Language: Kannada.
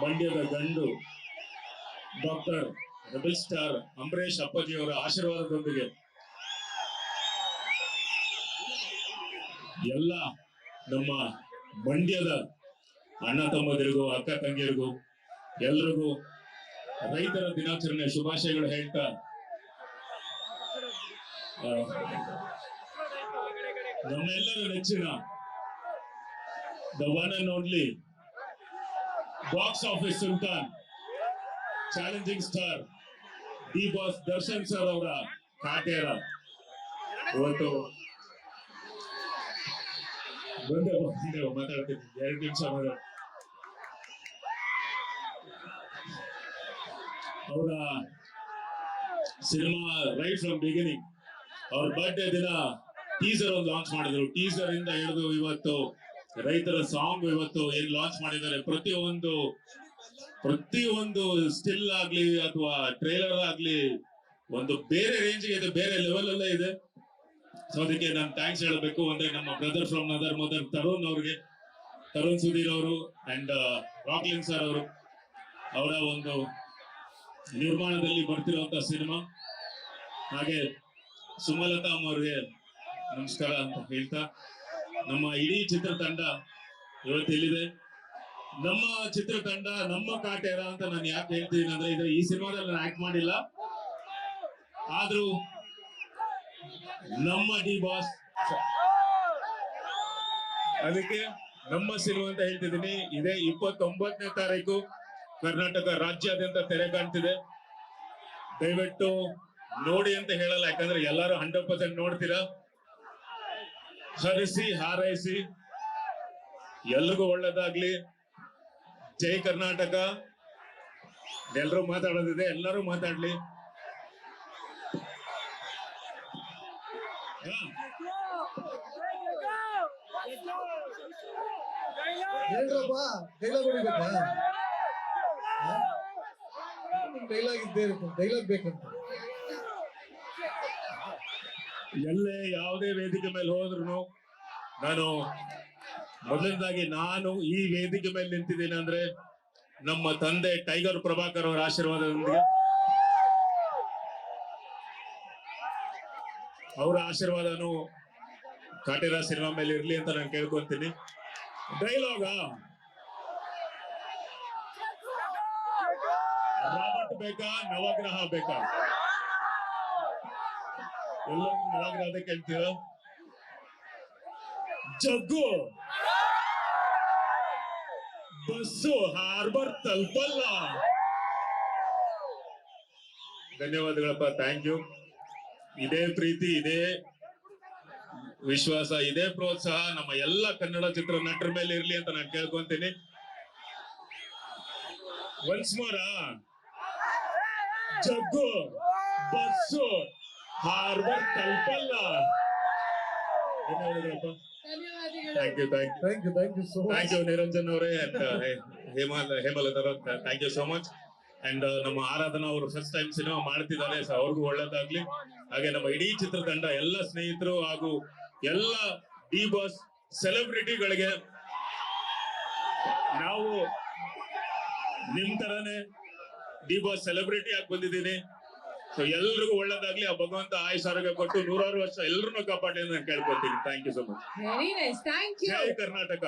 ಮಂಡ್ಯದ ಗಂಡು ಡಾಕ್ಟರ್ ರೆಬಲ್ ಸ್ಟಾರ್ ಅಂಬರೀಶ್ ಅಪ್ಪಾಜಿ ಅವರ ಆಶೀರ್ವಾದದೊಂದಿಗೆ ಎಲ್ಲ ನಮ್ಮ ಮಂಡ್ಯದ ಅಣ್ಣ ತಮ್ಮದಿರಿಗೂ, ಅಕ್ಕ ತಂಗಿಯರಿಗೂ ಎಲ್ರಿಗೂ ರೈತರ ದಿನಾಚರಣೆ ಶುಭಾಶಯಗಳು ಹೇಳ್ತಾ ನಮ್ಮೆಲ್ಲರ ನೆಚ್ಚಿನ the one and only box office sultan challenging star D boss Darshan sir ಅವರ ಕಾಟೇರ ಇವತ್ತು ಬಂದೆ ಮಾತಾಡ್ತೀನಿ ಎರಡು ನಿಮಿಷ ಮಾತಾಡ ಅವರ ಸಿನಿಮಾ ರೈಟ್ ಫ್ರಮ್ ಬಿಗಿನಿಂಗ್ ಅವ್ರ ಬರ್ಡೇ ದಿನ ಟೀಸರ್ ಒಂದು ಲಾಂಚ್ ಮಾಡಿದ್ರು. ಟೀಸರ್ ಇಂದ ಹಿಡಿದು ಇವತ್ತು ರೈತರ ಸಾಂಗ್ ಇವತ್ತು ಏನ್ ಲಾಂಚ್ ಮಾಡಿದ್ದಾರೆ? ಪ್ರತಿಯೊಂದು ಪ್ರತಿಯೊಂದು ಸ್ಟಿಲ್ ಆಗ್ಲಿ ಅಥವಾ ಟ್ರೇಲರ್ ಆಗ್ಲಿ ಒಂದು ಬೇರೆ ರೇಂಜ್ ಇದೆ, ಬೇರೆ ಲೆವೆಲ್ ಅಲ್ಲೇ ಇದೆ. ಸೊ ಅದಕ್ಕೆ ನಾನು ಥ್ಯಾಂಕ್ಸ್ ಹೇಳಬೇಕು. ಅಂದ್ರೆ ನಮ್ಮ brother from another mother Tarun ಅವ್ರಿಗೆ. ತರುಣ್ ಸುಧೀರ್ ಅವರು ಅಂಡ್ ರಾಕ್ಲಿನ್ ಸರ್ ಅವರು. ಅವರ ಒಂದು ನಿರ್ಮಾಣದಲ್ಲಿ ಬರ್ತಿರುವಂತ ಸಿನಿಮಾ ಹಾಗೆ ಸುಮಲತಾ ಅವ್ರಿಗೆ ನಮಸ್ಕಾರ ಅಂತ ಹೇಳ್ತಾ. ನಮ್ಮ ಇಡೀ ಚಿತ್ರತಂಡ ಇವತ್ತು ನಮ್ಮ ಚಿತ್ರತಂಡ, ನಮ್ಮ ಕಾಟೇರ ಅಂತ ನಾನು ಯಾಕೆ ಹೇಳ್ತೀನಿ ಅಂದ್ರೆ ಇದು ಈ ಸಿನಿಮಾದಲ್ಲಿ ನಾನು ಆಕ್ಟ್ ಮಾಡಿಲ್ಲ. ಆದ್ರೂ ನಮ್ಮ ಡಿ ಬಾಸ್ ಅದಕ್ಕೆ ನಮ್ಮ ಸಿನಿಮಾ ಅಂತ ಹೇಳ್ತಿದ್ದೀನಿ. ಇದೇ ಇಪ್ಪತ್ತೊಂಬತ್ತನೇ ತಾರೀಕು ಕರ್ನಾಟಕ ರಾಜ್ಯಾದ್ಯಂತ ತೆರೆ ಕಾಣ್ತಿದೆ. ದಯವಿಟ್ಟು ನೋಡಿ ಅಂತ ಹೇಳಲ್ಲ, ಯಾಕಂದ್ರೆ ಎಲ್ಲರೂ ಹಂಡ್ರೆಡ್ ಪರ್ಸೆಂಟ್ ನೋಡ್ತೀರಾ? ಹರಿಸಿ ಹಾರೈಸಿ. ಎಲ್ರಿಗೂ ಒಳ್ಳೇದಾಗ್ಲಿ. ಜೈ ಕರ್ನಾಟಕ. ಎಲ್ಲರೂ ಮಾತಾಡೋದಿದೆ ಎಲ್ಲರೂ ಮಾತಾಡ್ಲಿ. ಡೈಲಾಗ್ ಇದ್ದೇ ಡೈಲಾಗ್ ಬೇಕಂತ. ಎಲ್ಲೇ ಯಾವುದೇ ವೇದಿಕೆ ಮೇಲೆ ಹೋದ್ರು ನಾನು ಮೊದಲನೇದಾಗಿ ನಾನು ಈ ವೇದಿಕೆ ಮೇಲೆ ನಿಂತಿದ್ದೀನಿ ಅಂದ್ರೆ ನಮ್ಮ ತಂದೆ ಟೈಗರ್ ಪ್ರಭಾಕರ್ ಅವರ ಆಶೀರ್ವಾದದೊಂದಿಗೆ. ಅವರ ಆಶೀರ್ವಾದನು ಕಾಟೇರ ಸಿನಿಮಾ ಮೇಲೆ ಇರ್ಲಿ ಅಂತ ನಾನು ಕೇಳ್ಕೊಂತೀನಿ. ಡೈಲಾಗ ರಾಬರ್ಟ್ ಬೇಕಾ? ನವಗ್ರಹ ಬೇಕಾ? ಎಲ್ಲರೂ ನವಗ್ರಹದ ಕೇಳ್ತೀರ? ಜಗ್ಗು. ಬಸ್ಸು, ಹಾರ್ಬರ್, ತಲುಪಲ್ಲ. ಧನ್ಯವಾದಗಳಪ್ಪ ಥ್ಯಾಂಕ್ ಯು ಇದೇ ಪ್ರೀತಿ, ಇದೇ ವಿಶ್ವಾಸ, ಇದೇ ಪ್ರೋತ್ಸಾಹ. ನಮ್ಮ ಎಲ್ಲ ಕನ್ನಡ ಚಿತ್ರ ನಟರ ಮೇಲೆ ಇರ್ಲಿ ಅಂತ ನಾನು ಕೇಳ್ಕೊಂತೀನಿ. Once more Jaggu, bus harbour ತಲುಪಲ್ಲ thank you thank you thank you thank you so thank you Niranjan ಅವರೇ ಅಂಡ್ ಹೇಮಲ್ ಹೇಮಲತ್ ಅವರು thank you so much and ನಮ್ಮ ಆರಾಧನಾ ಅವರು ಫಸ್ಟ್ ಟೈಮ್ ಸಿನಿಮಾ ಮಾಡ್ತಿದ್ದಾರೆ ಸೊ ಅವ್ರಿಗೂ ಒಳ್ಳೇದಾಗ್ಲಿ. ಹಾಗೆ ನಮ್ಮ ಇಡೀ ಚಿತ್ರತಂಡ ಎಲ್ಲ ಸ್ನೇಹಿತರು ಹಾಗೂ ಎಲ್ಲ ಡಿ ಬಾಸ್ ಸೆಲೆಬ್ರಿಟಿಗಳಿಗೆ ನಾವು ನಿಮ್ ತರನೇ ಡಿ ಬಾಸ್ ಸೆಲೆಬ್ರಿಟಿ ಆಗಿ ಬಂದಿದ್ದೀನಿ. ಸೊ ಎಲ್ರಿಗೂ ಒಳ್ಳೇದಾಗ್ಲಿ. ಆ ಭಗವಂತ ಆಯುಷ್ ಆರೋಗ್ಯ ಕೊಟ್ಟು ನೂರಾರು ವರ್ಷ ಎಲ್ಲರನ್ನೂ ಕಾಪಾಡಿ ಅಂತ ನಾನು ಕೇಳ್ಕೊತೀನಿ thank you so much very nice thank you Jai Karnataka.